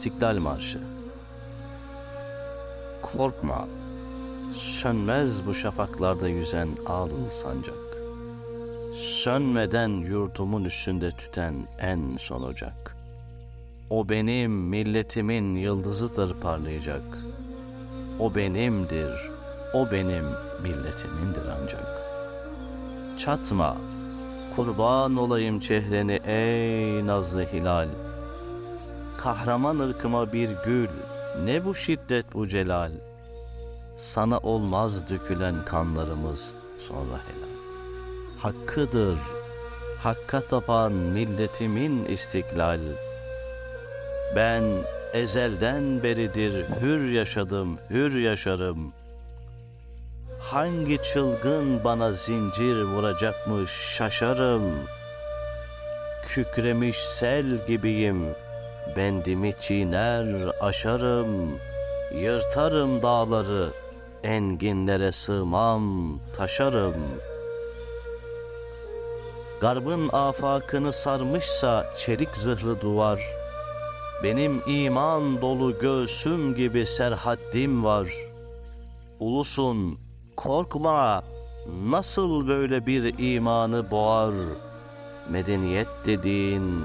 İstiklal Marşı. Korkma, sönmez bu şafaklarda yüzen al sancak. Sönmeden yurdumun üstünde tüten en son ocak. O benim milletimin yıldızıdır parlayacak. O benimdir, o benim milletimindir ancak. Çatma, kurban olayım çehreni ey nazlı hilal. Kahraman ırkıma bir gül, ne bu şiddet bu celal. Sana olmaz dökülen kanlarımız sonra helal. Hakkıdır, hakka tapan milletimin istiklal. Ben ezelden beridir hür yaşadım, hür yaşarım. Hangi çılgın bana zincir vuracakmış şaşarım. Kükremiş sel gibiyim, bendimi çiğner aşarım. Yırtarım dağları, enginlere sığmam, taşarım. Garbın afakını sarmışsa çelik zırhlı duvar, benim iman dolu göğsüm gibi serhaddim var. Ulusun, korkma, nasıl böyle bir imanı boğar? Medeniyet dediğin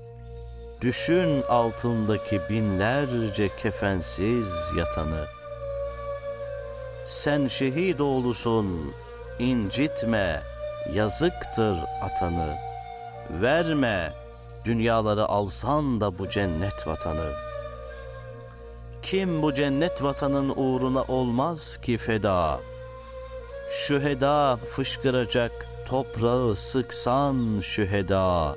Düşün altındaki binlerce kefensiz yatanı. Sen şehit oğlusun, incitme, yazıktır atanı. Verme, dünyaları alsan da bu cennet vatanı. Kim bu cennet vatanın uğruna olmaz ki feda? Şüheda fışkıracak toprağı sıksan şüheda.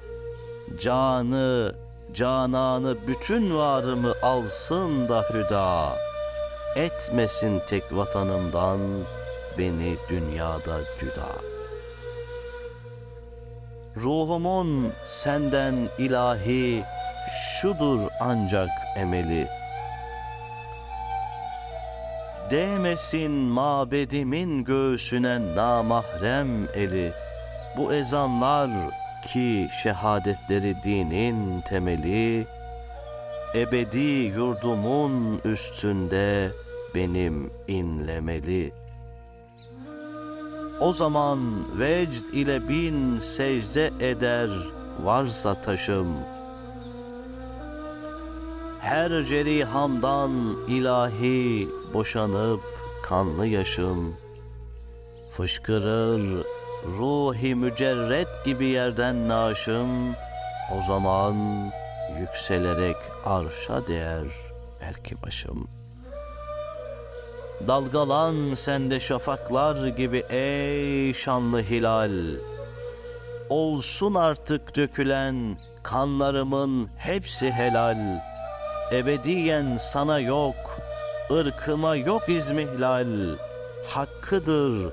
Canı, cananı bütün varımı alsın da hüda. Etmesin tek vatanımdan beni dünyada cüda. Ruhumun senden ilahi şudur ancak emeli. Değmesin mabedimin göğsüne namahrem eli. Bu ezanlar ki şehadetleri dinin temeli, ebedi yurdumun üstünde benim inlemeli. O zaman vecd ile bin secde eder varsa taşım. Her cerihamdan ilahi boşanıp kanlı yaşım. Fışkırır ruhi mücerret gibi yerden naşım. O zaman yükselerek arşa değer belki başım. Dalgalan sende şafaklar gibi ey şanlı hilal. Olsun artık dökülen kanlarımın hepsi helal. Ebediyen sana yok, ırkıma yok izmihlal. Hakkıdır